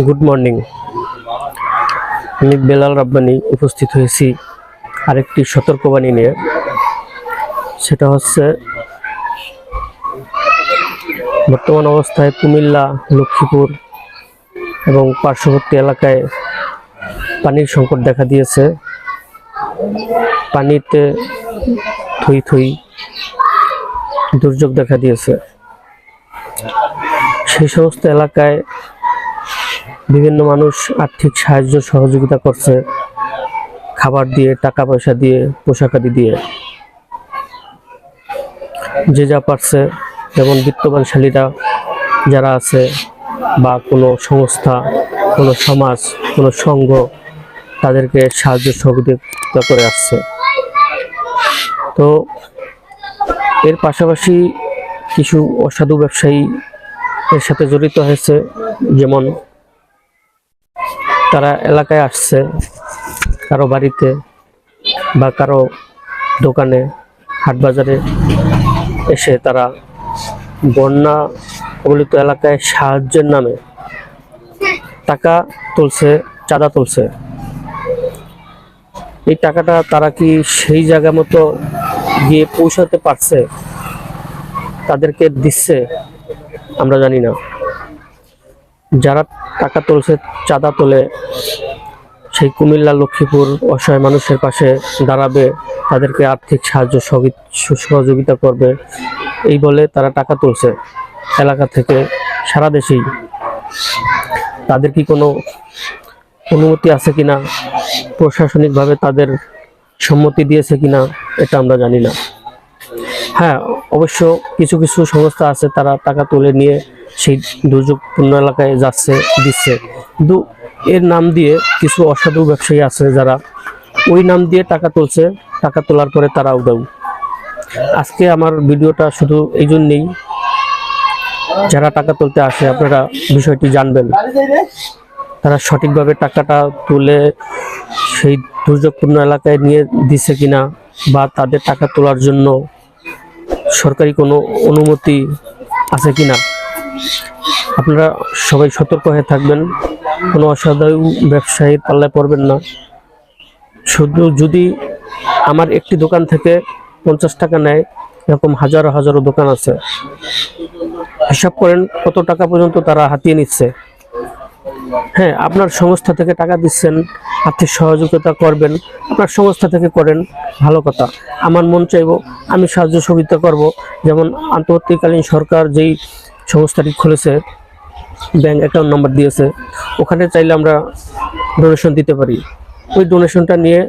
Good morning আমি বেলাল রাব্বানি উপস্থিত হয়েছি আরেকটি সতর্কবাণী নিয়ে। সেটা হচ্ছে, বর্তমান অবস্থায় কুমিল্লা, লক্ষ্মীপুর এবং পার্শ্ববর্তী এলাকায় পানির সংকট দেখা দিয়েছে। পানিতে থই থই দুর্যোগ দেখা দিয়েছে। সেই সমস্ত এলাকায় বিভিন্ন মানুষ আর্থিক সাহায্য সহযোগিতা করছে। খাবার দিয়ে টাকা পয়সা দিয়ে পোশাকাদি দিয়ে। যে যা পারছে যেমন বিত্তবানশালীরা যারা আছে বা কোনো সংস্থা, কোনো সমাজ, কোনো সংঘ, তাদেরকে সাহায্য সহযোগিতা করে আসছে। তো এর পাশাপাশি কিছু অসাধু ব্যবসায়ী এর সাথে জড়িত হয়েছে, যেমন তারা এলাকায় আসছে কারও বাড়িতে বা কারও দোকানে, হাট বাজারে এসে তারা বন্যা কবলিত এলাকায় সাহায্যের নামে টাকা তুলছে, চাঁদা তুলছে। এই টাকাটা তারা কি সেই জায়গা মতো গিয়ে পৌঁছাতে পারছে? তাদেরকে দিচ্ছে? আমরা জানি না। যারা টাকা তুলছে, চাঁদা তোলে সেই কুমিল্লা, লক্ষ্মীপুর অসহায় মানুষের পাশে দাঁড়াবে, তাদেরকে আর্থিক সাহায্য সহযোগি- সহযোগিতা করবে। এই বলে তারা টাকা তুলছে এলাকা থেকে, সারা দেশেই। তাদের কি কোনো অনুমতি আছে কিনা? প্রশাসনিকভাবে তাদের সম্মতি দিয়েছে কিনা? এটা আমরা জানি না। হ্যাঁ অবশ্য কিছু কিছু সংস্থা আছে, তারা টাকা তুলে নিয়ে সেই দুর্যোগপূর্ণ এলাকায় যাচ্ছে, দিচ্ছে। কিন্তু এর নাম দিয়ে কিছু অসাধু ব্যবসায়ী আছে যারা ওই নাম দিয়ে টাকা তুলছে, টাকা তোলার পরে তারা উদাউ। আজকে আমার ভিডিওটা শুধু এই জন্যেই। যারা টাকা তুলতে আসে, আপনারা বিষয়টি জানবেন। তারা সঠিকভাবে টাকাটা তুলে সেই দুর্যোগপূর্ণ এলাকায় নিয়ে দিছে কিনা, বা তাদের টাকা তোলার জন্য সরকারি কোনো অনুমতি আছে কিনা আপনারা সবাই সতর্ক হয়ে থাকবেন, কোনো অসাধু ব্যবসায়ীর পাল্লায় পড়বেন না। শুধু যদি আমার একটি দোকান থেকে পঞ্চাশ টাকা নেয়, এরকম হাজারো হাজারো দোকান আছে। হিসাব করেন কত টাকা পর্যন্ত তারা হাতিয়ে নিচ্ছে। হ্যাঁ আপনার সংস্থা থেকে টাকা দিচ্ছেন আর্থিক সহযোগিতা করবেন, আপনার সংস্থা থেকে করেন, ভালো কথা। আমার মন চাইব, আমি সাহায্য সহযোগিতা করব। যেমন আন্তর্জাতিককালীন সরকার যেই সংস্থাটি খুলেছে, ব্যাংক অ্যাকাউন্ট নাম্বার দিয়েছে, ওখানে চাইলে আমরা ডোনেশন দিতে পারি। ওই ডোনেশনটা নিয়ে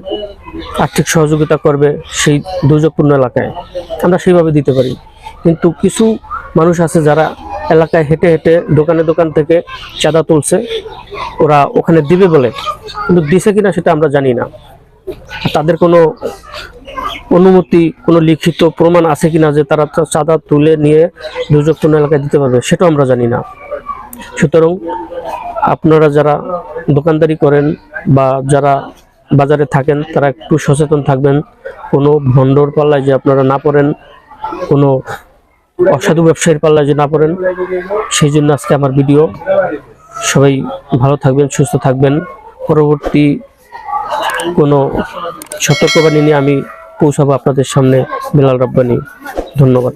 আর্থিক সহযোগিতা করবে সেই দুর্যোগপূর্ণ এলাকায়। আমরা সেইভাবে দিতে পারি। কিন্তু কিছু মানুষ আছে যারা এলাকায় হেঁটে হেঁটে দোকানে দোকান থেকে চাঁদা তুলছে। ওরা ওখানে দিবে বলে। কিন্তু দিছে কিনা সেটা আমরা জানি না। তাদের কোনো অনুমতি, কোনো লিখিত প্রমাণ আছে কিনা যে তারা চাঁদা তুলে নিয়ে দুর্যোগপূর্ণ এলাকায় দিতে পারবে, সেটাও আমরা জানি না। সুতরাং আপনারা যারা দোকানদারি করেন বা যারা বাজারে থাকেন, তারা একটু সচেতন থাকবেন। কোনো ভণ্ডর পাল্লায় যে আপনারা না পড়েন, কোনো অসাধু ব্যবসায়ীর পাল্লায় যে না পড়েন, সেই জন্য আজকে আমার ভিডিও। সবাই ভালো থাকবেন, সুস্থ থাকবেন। পরবর্তী কোনো সতর্কবাণী নিয়ে আমি পৌঁছাবো আপনাদের সামনে, বিলাল রব্বানি। ধন্যবাদ।